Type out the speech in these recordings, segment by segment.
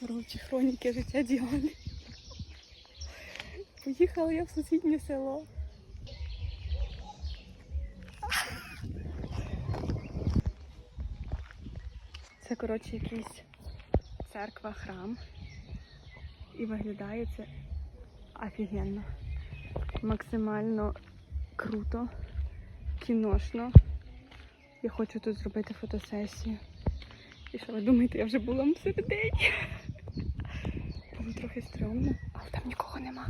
Коротше, хроніки життя Діани. Поїхала я в сусіднє село. Це, коротше, якийсь церква, храм. І виглядає це офігенно. Максимально круто, кіношно. Я хочу тут зробити фотосесію. І що ви думаєте, я вже була всередині? Трохи стрьомно, але там нікого нема.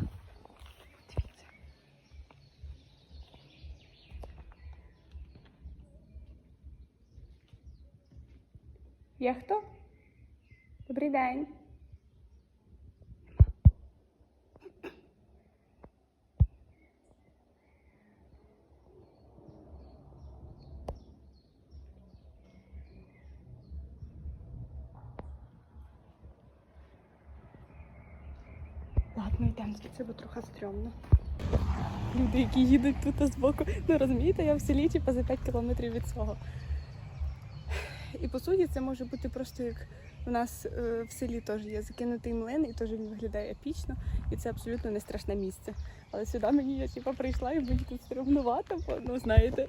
Дивіться. Я хто? Добрий день. Йдемо звідси, бо трохи стрьомно. Люди, які їдуть тут з боку. Ну розумієте, я в селі типу, за 5 кілометрів від цього. І по суті, це може бути просто як у нас е, в селі теж є закинутий млин, і теж він виглядає епічно, і це абсолютно не страшне місце. Але сюди мені я типу, прийшла і мені тут бо ну знаєте.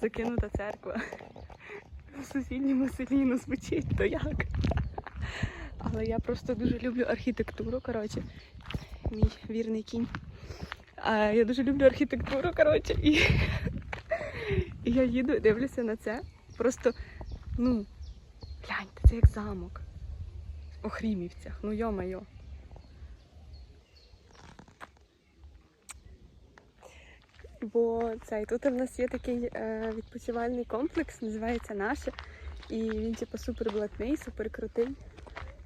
Закинута церква. В сусідньому селі ну звучить то як. Але я просто дуже люблю архітектуру, коротше. Мій вірний кінь. А я дуже люблю архітектуру, коротше, і, і я їду і дивлюся на це. Просто, ну, гляньте, це як замок. У Хрімівцях, ну йо-майо. Бо цей тут в нас є такий е, відпочивальний комплекс, називається наше. І він типу супер блатний, супер крутий.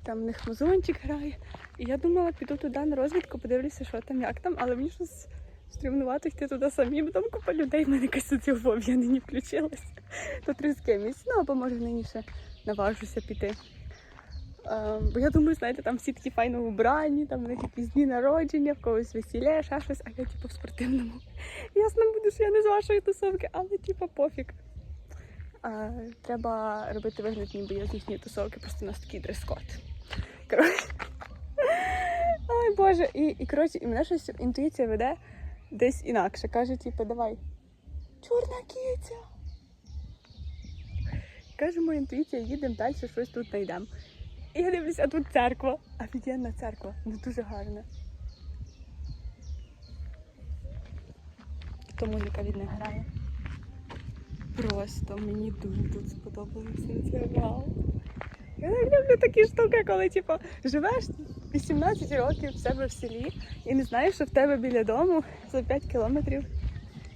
Там в них музончик грає. І я думала, піду туди на розвідку, подивлюся, що там, як там, але мені щось стрімнувати йти туди самі, бо там купа людей, в мене якась соціофобія нині включилась. Тут з кимось. Ну, або може нині ще наважуся піти. Е, бо я думаю, знаєте, там всі такі файно убрані, там в них якісь дні народження, в когось весілля, ще щось, а я типу в спортивному. Ясно буде, що я не з вашої тусовки, але типу пофіг. А, треба робити вигляд, ніби я з їхньої тусовки, просто у нас такий дрес-код. Коротше. Ой Боже, і, і коротше, і мене щось інтуїція веде десь інакше. Каже, типу, давай. Чорна киця. Каже, моя інтуїція, їдемо далі, щось тут знайдемо. І я дивлюся, а тут церква. Офігенна церква. Ну дуже гарна. То музика від них грає. Просто мені дуже тут сподобалося це вау. Я так люблю такі штуки, коли типу, живеш 18 років в себе в селі і не знаєш, що в тебе біля дому за 5 кілометрів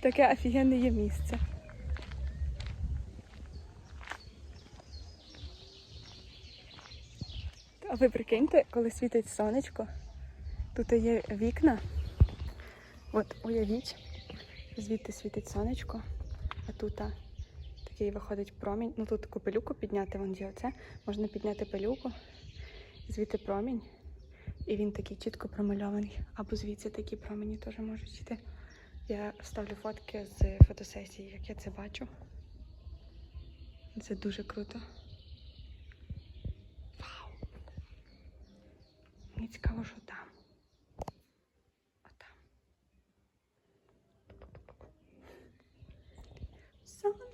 таке офігенне є місце. А ви прикиньте, коли світить сонечко, тут є вікна. От уявіть, звідти світить сонечко, а тут такий виходить промінь. Ну тут таку пилюку підняти, вон оце. Можна підняти пилюку, звідти промінь. І він такий чітко промальований. Або звідси такі промені теж можуть йти. Я вставлю фотки з фотосесії, як я це бачу. Це дуже круто. Вау! Мені цікаво, що там. Отам. Сонце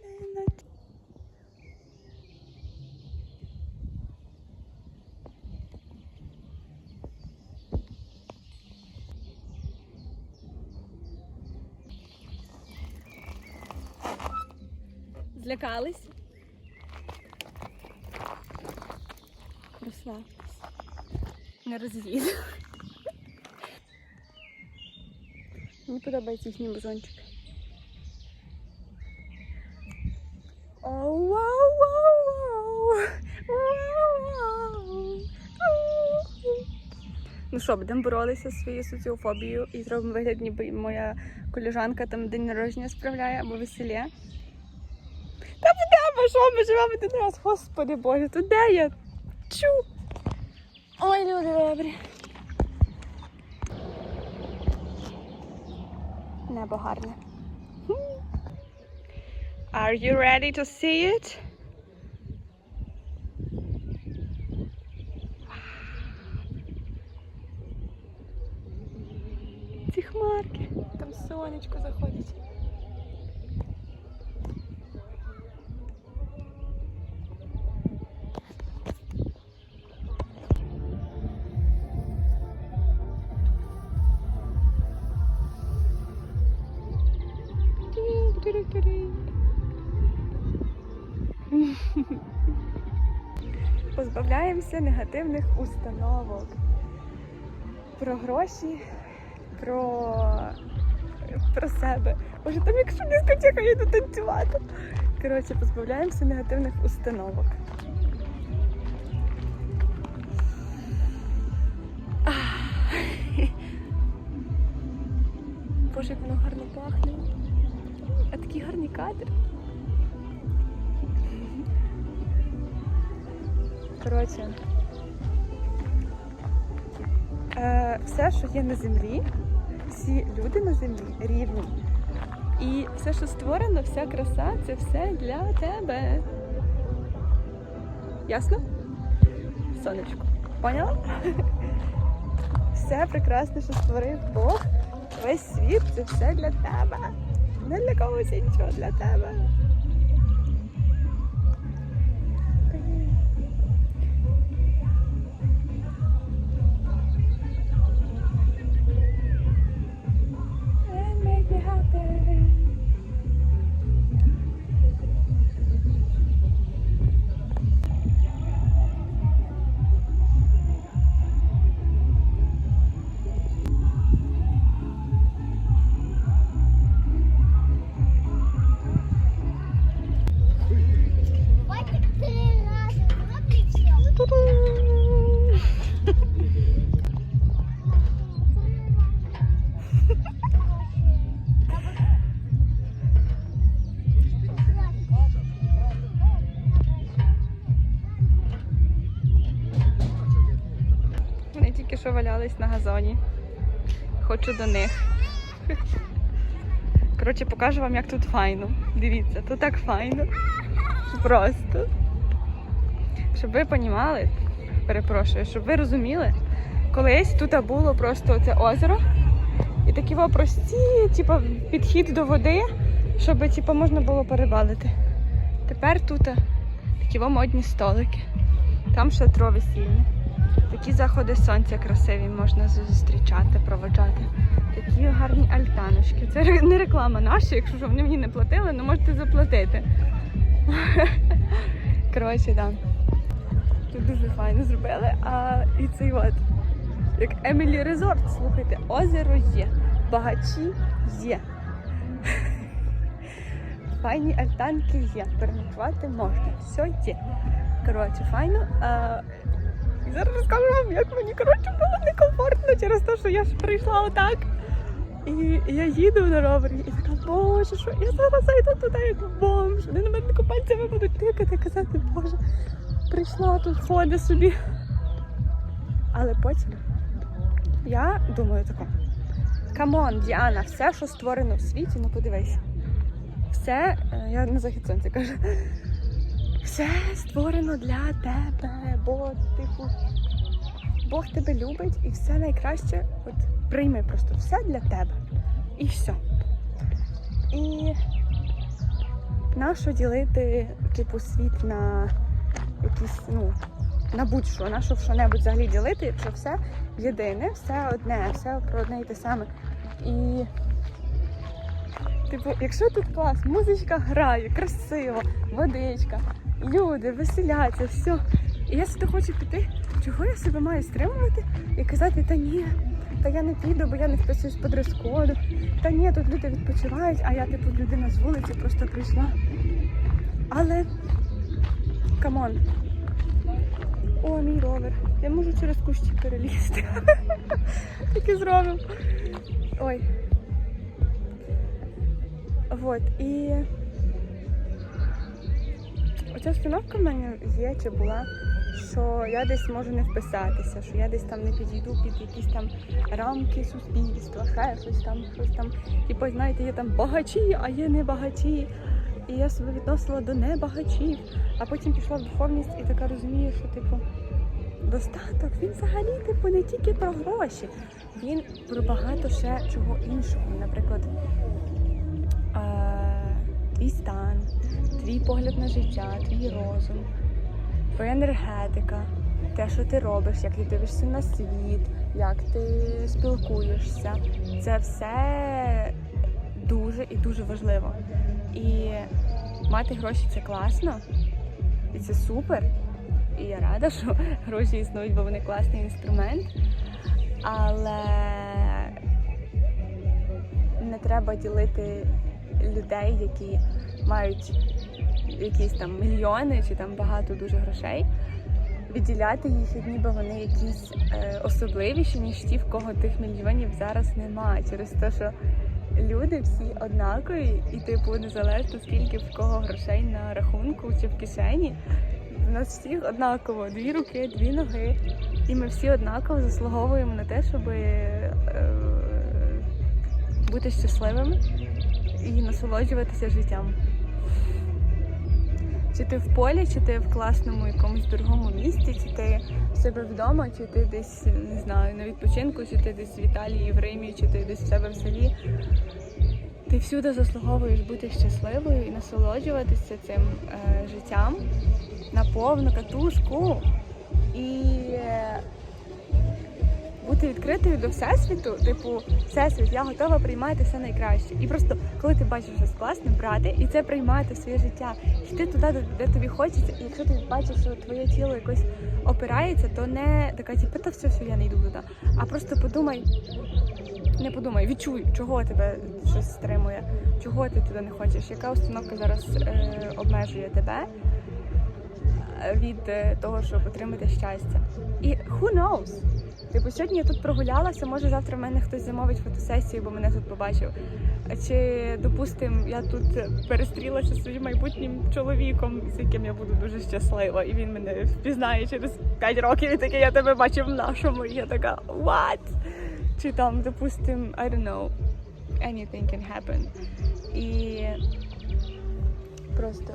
Злякались? Розслабтесь. Не роз'їду. Мені подобається їхній бузончик. О, вау, вау! Ну що, будемо боротися зі своєю соціофобією і зробимо вигляд, ніби моя коліжанка там день народження справляє або весілля що ми живемо один раз, господи Боже, то де я? Чу. Ой, люди добрі. Небо гарне. Are you ready to see it? Ці хмарки, там сонечко заходить. Позбавляємося негативних установок про гроші, про, про себе. Може, там якщо дискотека, я йду танцювати. Коротше, позбавляємося негативних установок. Боже, як воно гарно пахне. А такий гарний кадр. Коротше, е, все, що є на землі, всі люди на землі рівні. І все, що створено, вся краса, це все для тебе. Ясно? Сонечко. Поняла? Все прекрасне, що створив Бог, весь світ це все для тебе. Не для когось іншого, для тебе. Що валялись на газоні. Хочу до них. Коротше, покажу вам, як тут файно. Дивіться, тут так файно. Просто. Щоб ви понімали, перепрошую, щоб ви розуміли, колись тут було просто це озеро і такі прості, типу, підхід до води, щоб типу, можна було перебалити. Тепер тут такі модні столики. Там шатро весільне. Такі заходи сонця красиві можна зустрічати, проводжати. Такі гарні альтаночки. Це не реклама наша, якщо що вони мені не платили, ну можете заплатити. Коротше, так. Тут дуже файно зробили. А і цей от, як Емілі Резорт, слухайте, озеро є, багачі є. Файні альтанки є, переночувати можна, все є. Коротше, файно. І зараз розкажу вам, як мені коротше було некомфортно через те, що я ж прийшла отак. І я їду на ровері і така, боже, що я зараз зайду туди як бомж. Вони на мене пальцями будуть тикати, казати, боже, прийшла тут ходить собі. Але потім я думаю тако. Камон, Діана, все, що створено в світі, ну подивись. Все, е, я на захід сонця кажу. Все створено для тебе, бо, типу, Бог тебе любить і все найкраще, от прийми просто все для тебе. І все. І нащо ділити, типу, світ на якісь, ну, на будь-що, нащо в що-небудь взагалі ділити, якщо все єдине, все одне, все про одне і те саме. І Типу, якщо тут клас, музичка грає, красиво, водичка, люди веселяться, все. І я сюди хочу піти. Чого я себе маю стримувати і казати, та ні, та я не піду, бо я не вписуюсь по дрес-коду. Та ні, тут люди відпочивають, а я типу людина з вулиці просто прийшла. Але камон. О, мій ровер. Я можу через кущі перелізти. Таке зробимо. Ой. Вот, і оця установка в мене є чи була, що я десь можу не вписатися, що я десь там не підійду під якісь там рамки суспільства, ще щось там, щось там. Типу, знаєте, є там багачі, а є не багачі. І я себе відносила до небагачів, а потім пішла в духовність і така розумію, що типу достаток, він взагалі типу не тільки про гроші, він про багато ще чого іншого. Наприклад, твій стан, твій погляд на життя, твій розум, твоя енергетика, те, що ти робиш, як ти дивишся на світ, як ти спілкуєшся. Це все дуже і дуже важливо. І мати гроші це класно, і це супер. І я рада, що гроші існують, бо вони класний інструмент. Але не треба ділити людей, які мають якісь там мільйони чи там багато дуже грошей, відділяти їх, як ніби вони якісь е, особливіші, ніж ті, в кого тих мільйонів зараз немає. Через те, що люди всі однакові, і типу незалежно скільки в кого грошей на рахунку чи в кишені. У нас всіх однаково дві руки, дві ноги, і ми всі однаково заслуговуємо на те, щоб е, бути щасливими і насолоджуватися життям. Чи ти в полі, чи ти в класному якомусь другому місті, чи ти в себе вдома, чи ти десь не знаю на відпочинку, чи ти десь в Італії, в Римі, чи ти десь в себе в селі. Ти всюди заслуговуєш бути щасливою і насолоджуватися цим е, життям на повну катушку і е, бути відкритою до всесвіту, типу, всесвіт, я готова приймати все найкраще. І просто коли ти бачиш щось класне, брати і це приймати в своє життя, йти туди, де- тобі хочеться, і якщо ти бачиш, що твоє тіло якось опирається, то не така, типу, та все, все, я не йду туди. А просто подумай, не подумай, відчуй, чого тебе щось стримує, чого ти туди не хочеш, яка установка зараз е, обмежує тебе е, від е, того, щоб отримати щастя. І who knows? Типу, сьогодні я тут прогулялася, може завтра в мене хтось замовить фотосесію, бо мене тут побачив. Чи, допустим, я тут перестрілася зі своїм майбутнім чоловіком, з яким я буду дуже щаслива, і він мене впізнає через 5 років і такий, я тебе бачив в нашому. І я така, what? Чи там, допустим, I don't know, anything can happen. І просто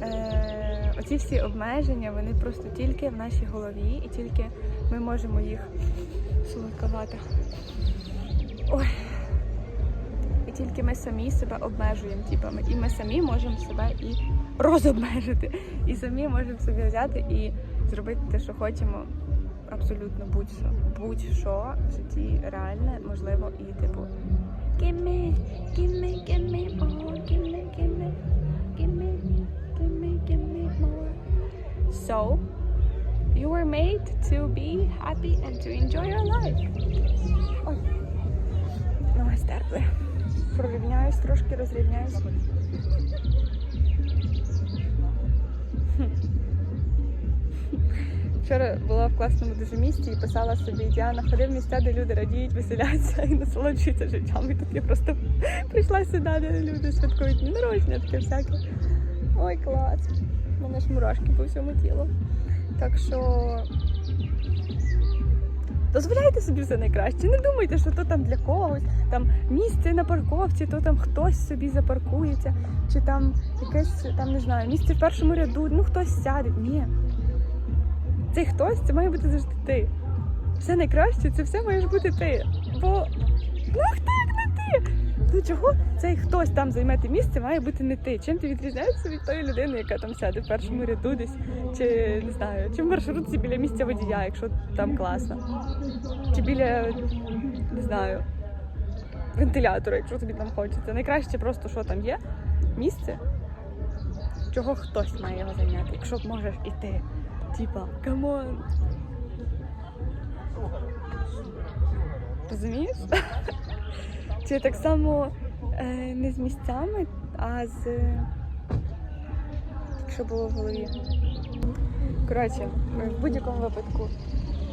е, оці всі обмеження, вони просто тільки в нашій голові, і тільки ми можемо їх солодковати. Ой. І тільки ми самі себе обмежуємо типами. І ми самі можемо себе і розобмежити. І самі можемо собі взяти і зробити те, що хочемо. Абсолютно будь-що. Будь-що в житті реальне, можливо, і типу. Give me, give me, give me more, give me, give me, So, you were made to be happy and to enjoy your life. Ой. Ноги стерпли. Прорівняюсь, трошки розрівняюсь. Вчора була в класному дуже місті і писала собі Діана, ходи в місця, де люди радіють, веселяться і насолоджуються життям. І тут я просто прийшла сюди, де люди святкують дні народження, таке всяке. Ой, клас. У мене ж мурашки по всьому тілу. Так що дозволяйте собі все найкраще. Не думайте, що то там для когось, там місце на парковці, то там хтось собі запаркується, чи там якесь там не знаю, місце в першому ряду, ну хтось сяде. Ні. Цей хтось це має бути завжди ти. Все найкраще, це все маєш бути ти. Бо ну хто? Ну чого цей хтось там займе місце, має бути не ти. Чим ти відрізняєшся від тої людини, яка там сяде в першому ряду десь, чи не знаю, чи в маршрутці біля місця водія, якщо там класно. Чи біля не знаю, вентилятора, якщо тобі там хочеться. Найкраще просто, що там є, місце, чого хтось має його зайняти, якщо можеш і ти. Типа, камон. Розумієш? Чи так само е, не з місцями, а з. Що було в голові. Коротше, в будь-якому випадку,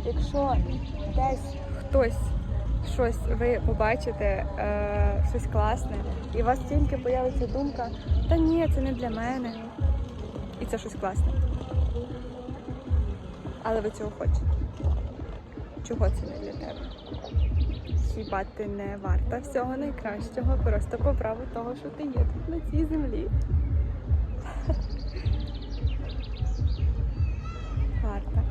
якщо десь хтось щось ви побачите, е, щось класне, і у вас тільки появиться думка, та ні, це не для мене. І це щось класне. Але ви цього хочете. Чого це не для тебе? Хіба ти не варта всього найкращого, просто по праву того, що ти є тут на цій землі. Варта.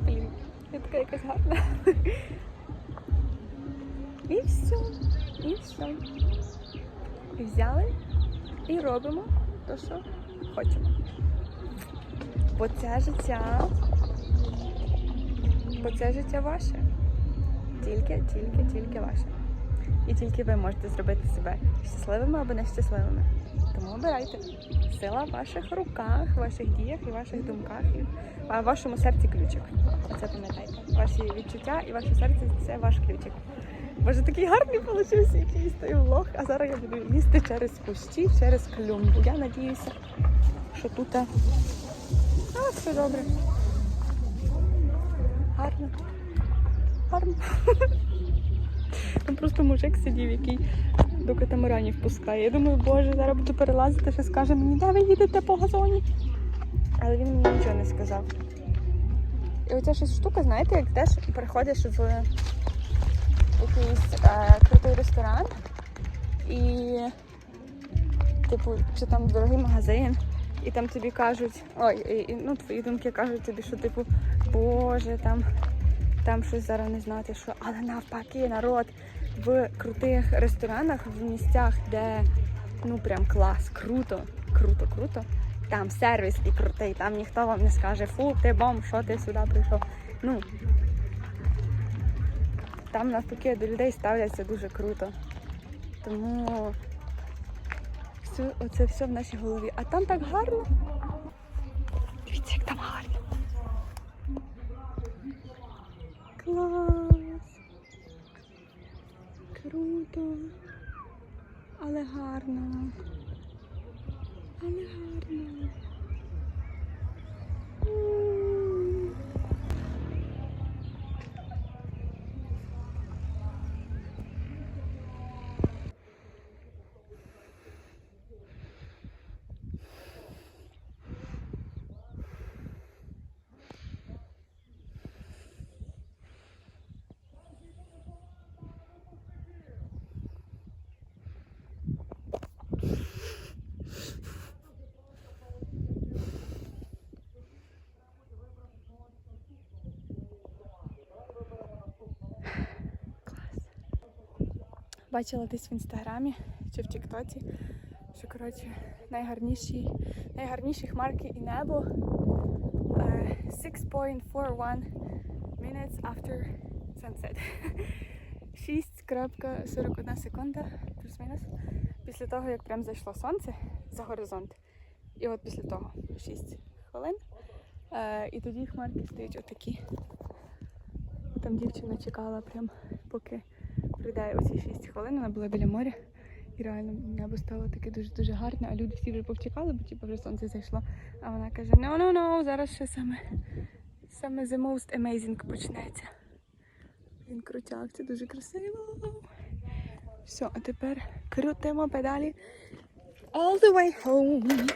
Блін, я така якась гарна. І все, і все. Взяли і робимо то, що хочемо. Бо це життя, бо це життя ваше. Тільки, тільки, тільки ваше. І тільки ви можете зробити себе щасливими або нещасливими. Тому обирайте. Сила в ваших руках, ваших діях і ваших думках, і в вашому серці ключик. Оце пам'ятайте. Ваші відчуття і ваше серце це ваш ключик. Боже, такий гарний получився якийсь той влог, а зараз я буду їсти через кущі, через клюмбу. Я надіюся, що тут а, а, все добре. Гарно. Гарно. Там просто мужик сидів, який до катамаранів пускає. Я думаю, боже, зараз буду перелазити, що скаже мені, де ви їдете по газоні. Але він мені нічого не сказав. І оця щось штука, знаєте, як теж приходиш в якийсь е, крутий ресторан і, типу, чи там дорогий магазин, і там тобі кажуть, ой, і, ну, твої думки кажуть тобі, що типу, боже, там, там щось зараз не знати, що, але навпаки, народ в крутих ресторанах, в місцях, де ну прям клас, круто, круто, круто. Там сервіс і крутий, там ніхто вам не скаже, фу, ти бом, що ти сюди прийшов. Ну, там навпаки до людей ставляться дуже круто. Тому все, оце все в нашій голові. А там так гарно. Дивіться, як там гарно. Клас. Круто. Але гарно. Але гарно. Бачила десь в інстаграмі чи в Тіктоці, що коротше найгарніші, найгарніші хмарки і небо е, 6.41 minutes after sunset. 6.41 секунда, плюс-мінус, після того, як прям зайшло сонце за горизонт. І от після того 6 хвилин. Е, і тоді хмарки стають отакі. Там дівчина чекала прям поки прийде оці 6 хвилин, вона була біля моря. І реально небо стало таке дуже-дуже гарне, а люди всі вже повтікали, бо типу, вже сонце зайшло. А вона каже: no, no, no, зараз ще саме, саме the most amazing почнеться. Він крутяк, це дуже красиво. Все, а тепер крутимо педалі all the way home.